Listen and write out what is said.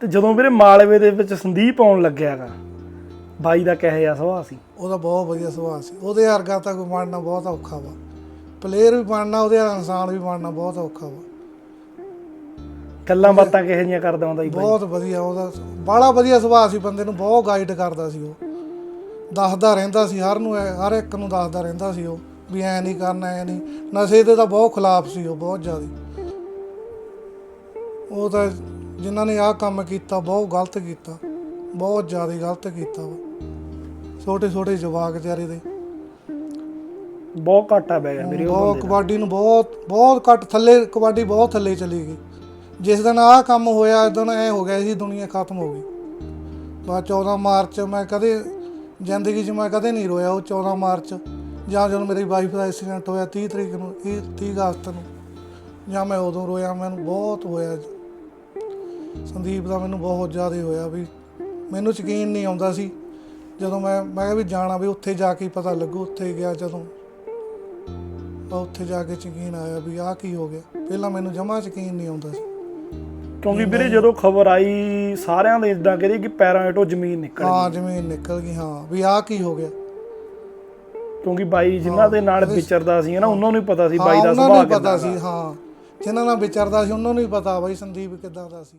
ਤੇ ਜਦੋਂ ਵੀਰੇ ਮਾਲਵੇ ਦੇ ਵਿੱਚ ਸੰਦੀਪ ਆਉਣ ਲੱਗਿਆਗਾ ਬਾਈ ਦਾ ਕਹੇ ਜਿਹਾ ਸੁਭਾਅ ਸੀ? ਉਹਦਾ ਬਹੁਤ ਵਧੀਆ ਸੁਭਾਅ ਸੀ। ਉਹਦੇ ਵਰਗਾ ਤਾਂ ਕੋਈ ਬਣਨਾ ਬਹੁਤ ਔਖਾ ਵਾ। ਪਲੇਅਰ ਵੀ ਬਣਨਾ ਉਹਦੇ ਵਰਗਾ ਇਨਸਾਨ ਵੀ ਬਣਨਾ ਬਹੁਤ ਔਖਾ ਵਾ। ਗੱਲਾਂ ਬਾਤਾਂ ਕਿਹੋ ਜਿਹੀਆਂ ਕਰਦਾ ਹੁੰਦਾ ਬਾਈ? ਬਹੁਤ ਵਧੀਆ ਉਹਦਾ ਬਾਲਾ ਵਧੀਆ ਸੁਭਾਅ ਸੀ ਬੰਦੇ ਨੂੰ ਬਹੁਤ ਗਾਈਡ ਕਰਦਾ ਸੀ ਉਹ। ਦੱਸਦਾ ਰਹਿੰਦਾ ਸੀ ਹਰ ਨੂੰ ਐ- ਹਰ ਇੱਕ ਨੂੰ ਦੱਸਦਾ ਰਹਿੰਦਾ ਸੀ ਉਹ ਵੀ ਐ ਨਹੀਂ ਕਰਨਾ ਐ ਨਹੀਂ। ਨਸ਼ੇ ਦੇ ਤਾਂ ਬਹੁਤ ਖਿਲਾਫ ਸੀ ਉਹ ਬਹੁਤ ਜ਼ਿਆਦਾ। ਉਹ ਤਾਂ ਜਿਨ੍ਹਾਂ ਨੇ ਆਹ ਕੰਮ ਕੀਤਾ ਬਹੁਤ ਗਲਤ ਕੀਤਾ ਬਹੁਤ ਜ਼ਿਆਦਾ ਗਲਤ ਕੀਤਾ ਵਾ। ਛੋਟੇ ਛੋਟੇ ਜਵਾਕ ਵਿਚਾਰੇ ਦੇ। ਬਹੁਤ ਘਾਟਾ ਪੈ ਗਿਆ ਮੇਰੇ ਉਹ ਬਹੁਤ। ਕਬੱਡੀ ਨੂੰ ਬਹੁਤ ਬਹੁਤ ਘੱਟ ਥੱਲੇ ਕਬੱਡੀ ਬਹੁਤ ਥੱਲੇ ਚਲੀ ਗਈ। ਜਿਸ ਦਿਨ ਆਹ ਕੰਮ ਹੋਇਆ ਉਸ ਦਿਨ ਐ ਹੋ ਗਿਆ ਸੀ ਦੁਨੀਆ ਖਤਮ ਹੋ ਗਈ। ਬਾ 14 ਮਾਰਚ ਮੈਂ ਕਦੇ ਜ਼ਿੰਦਗੀ 'ਚ ਮੈਂ ਕਦੇ ਨਹੀਂ ਰੋਇਆ ਉਹ 14 ਮਾਰਚ। ਜਾਂ ਜਦੋਂ ਮੇਰੀ ਵਾਈਫ ਦਾ ਐਕਸੀਡੈਂਟ ਹੋਇਆ 30 ਤਰੀਕ ਨੂੰ 30 30 ਅਗਸਤ ਨੂੰ ਜਾਂ ਮੈਂ ਉਦੋਂ ਰੋਇਆ ਮੈਨੂੰ ਬਹੁਤ ਹੋਇਆ। ਸੰਦੀਪ ਦਾ ਮੈਨੂੰ ਬਹੁਤ ਜ਼ਿਆਦਾ ਹੋਇਆ ਵੀ ਮੈਨੂੰ ਯਕੀਨ ਨਹੀਂ ਆਉਂਦਾ ਸੀ। ਜਦੋਂ ਮੈਂ ਮੈਂ ਕਿਹਾ ਵੀ ਜਾਣਾ ਵੀ ਉੱਥੇ ਜਾ ਕੇ ਹੀ ਪਤਾ ਲੱਗੂ ਉੱਥੇ ਗਿਆ ਜਦੋਂ। ਆ ਉੱਥੇ ਜਾ ਕੇ ਯਕੀਨ ਆਇਆ ਵੀ ਆਹ ਕੀ ਹੋ ਗਿਆ। ਪਹਿਲਾਂ ਮੈਨੂੰ ਜਮਾ ਯਕੀਨ ਨਹੀਂ ਆਉਂਦਾ ਸੀ। ਕਿਉਂਕਿ ਵੀਰੇ ਜਦੋਂ ਖਬਰ ਆਈ ਸਾਰਿਆਂ ਦੇ ਇਦਾਂ ਕਰੀ ਕਿ ਪੈਰਾਂ ਹੇਠੋਂ ਜ਼ਮੀਨ ਨਿਕਲ ਹਾਂ ਗਈ ਜ਼ਮੀਨ ਨਿਕਲ ਗਈ ਹਾਂ ਵੀ ਆਹ ਕੀ ਹੋ ਗਿਆ। ਕਿਉਂਕਿ ਬਾਈ ਜਿਨ੍ਹਾਂ ਦੇ ਨਾਲ ਵਿਚਰਦਾ ਸੀ ਨਾ ਉਹਨਾਂ ਨੂੰ ਹੀ ਪਤਾ ਸੀ ਹਾਂ ਬਾਈ ਦਾ ਉਹਨਾਂ ਨੂੰ ਸੁਭਾਅ ਹੀ ਪਤਾ ਕਿੱਦਾਂ ਸੀ ਹਾਂ। ਜਿਨ੍ਹਾਂ ਨਾਲ ਵਿਚਰਦਾ ਸੀ ਉਹਨਾਂ ਨੂੰ ਹੀ ਪਤਾ ਬਾਈ ਸੰਦੀਪ ਕਿੱਦਾਂ ਦਾ ਸੀ।